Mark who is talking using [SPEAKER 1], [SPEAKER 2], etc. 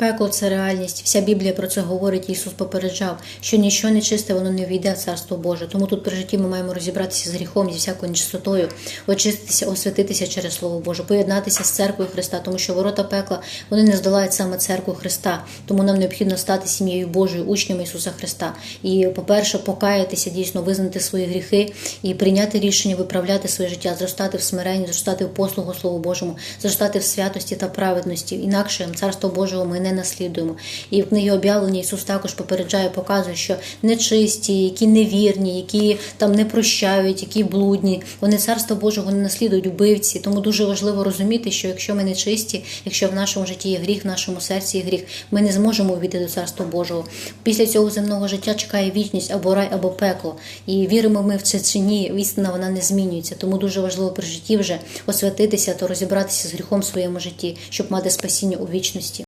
[SPEAKER 1] Пекло це реальність. Вся Біблія про це говорить. Ісус попереджав, що нічого нечисте, воно не війде в Царство Боже. Тому тут при житті ми маємо розібратися з гріхом, зі всякою нечистотою, очиститися, освятитися через Слово Боже, поєднатися з церквою Христа, тому що ворота пекла вони не здолають саме церкву Христа. Тому нам необхідно стати сім'єю Божою, учнями Ісуса Христа. І, по-перше, покаятися, дійсно визнати свої гріхи і прийняти рішення виправляти своє життя, зростати в смиренні, зростати в послугу Слову Божому, зростати в святості та праведності. Інакше царство Божого ми не наслідуємо. І в книгі об'явлення Ісус також попереджає, показує, що нечисті, які невірні, які там не прощають, які блудні, вони царство Божого не наслідують вбивці. Тому дуже важливо розуміти, що якщо ми нечисті, якщо в нашому житті є гріх, в нашому серці є гріх, ми не зможемо увійти до царства Божого. Після цього земного життя чекає вічність або рай, або пекло. І віримо ми в це чи ні, істина вона не змінюється. Тому дуже важливо при житті вже освятитися та розібратися з гріхом в своєму житті, щоб мати спасіння у вічності.